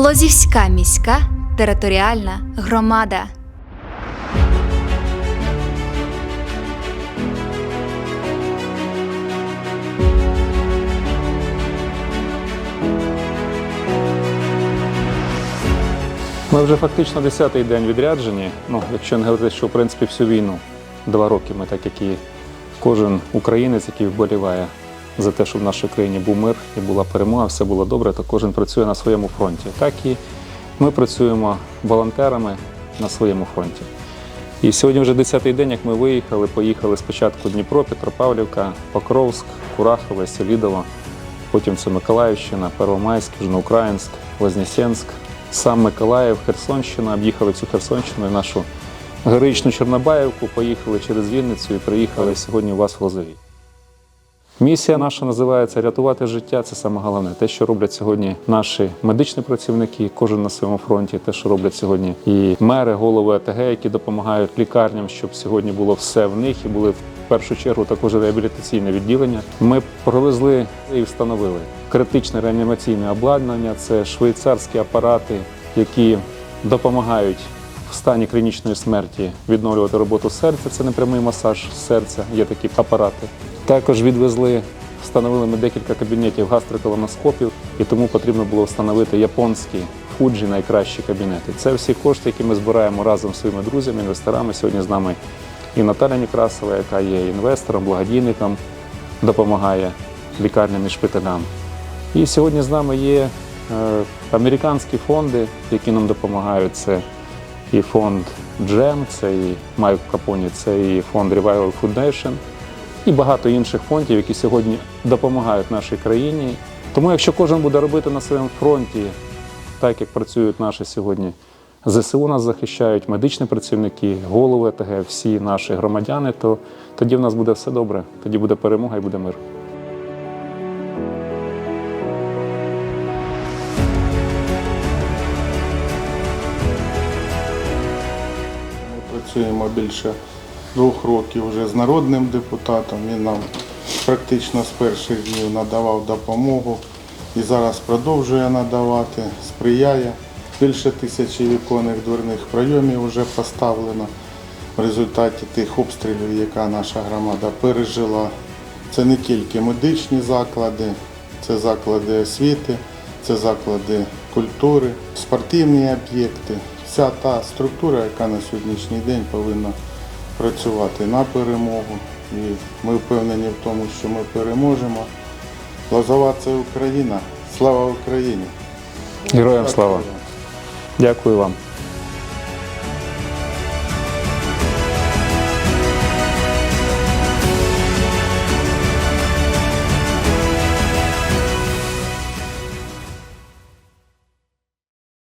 Лозівська міська територіальна громада. Ми вже фактично 10-й день відряджені. Ну, якщо не говорити, що в принципі всю війну два роки ми, так як і кожен українець, який вболіває за те, щоб в нашій країні був мир і була перемога, все було добре, то кожен працює на своєму фронті. Так і ми працюємо волонтерами на своєму фронті. І сьогодні вже 10-й день, як ми виїхали, поїхали спочатку Дніпро, Петропавлівка, Покровськ, Курахове, Селідово, потім це Миколаївщина, Первомайськ, Южноукраїнськ, Вознесенськ, сам Миколаїв, Херсонщина, об'їхали цю Херсонщину і нашу героїчну Чорнобаївку, поїхали через Вінницю і приїхали сьогодні у вас в Лозовій. Місія наша називається рятувати життя. Це саме головне. Те, що роблять сьогодні наші медичні працівники, кожен на своєму фронті, те, що роблять сьогодні і мери, голови АТГ, які допомагають лікарням, щоб сьогодні було все в них і були в першу чергу також реабілітаційне відділення. Ми привезли і встановили критичне реанімаційне обладнання. Це швейцарські апарати, які допомагають в стані клінічної смерті відновлювати роботу серця. Це непрямий масаж серця, є такі апарати. Також відвезли, встановили ми декілька кабінетів гастроколоноскопів, і тому потрібно було встановити японські фуджі найкращі кабінети. Це всі кошти, які ми збираємо разом з своїми друзями, інвесторами. Сьогодні з нами і Наталя Некрасова, яка є інвестором, благодійником, допомагає лікарням і шпиталям. І сьогодні з нами є е, американські фонди, які нам допомагають. Це і фонд Джем, це і Майк Капоні, це і фонд Revival Foundation, і багато інших фондів, які сьогодні допомагають нашій країні. Тому, якщо кожен буде робити на своєму фронті, так як працюють наші сьогодні ЗСУ нас захищають, медичні працівники, голови ТГ, всі наші громадяни, то тоді в нас буде все добре. Тоді буде перемога і буде мир. Ми працюємо більше двох років вже з народним депутатом. Він нам практично з перших днів надавав допомогу і зараз продовжує надавати, сприяє. Більше тисячі віконних дверних прийомів вже поставлено в результаті тих обстрілів, яка наша громада пережила. Це не тільки медичні заклади, це заклади освіти, це заклади культури, спортивні об'єкти. Вся та структура, яка на сьогоднішній день повинна працювати на перемогу. І ми впевнені в тому, що ми переможемо. Лозова це Україна. Слава Україні! Героям слава! Дякую вам.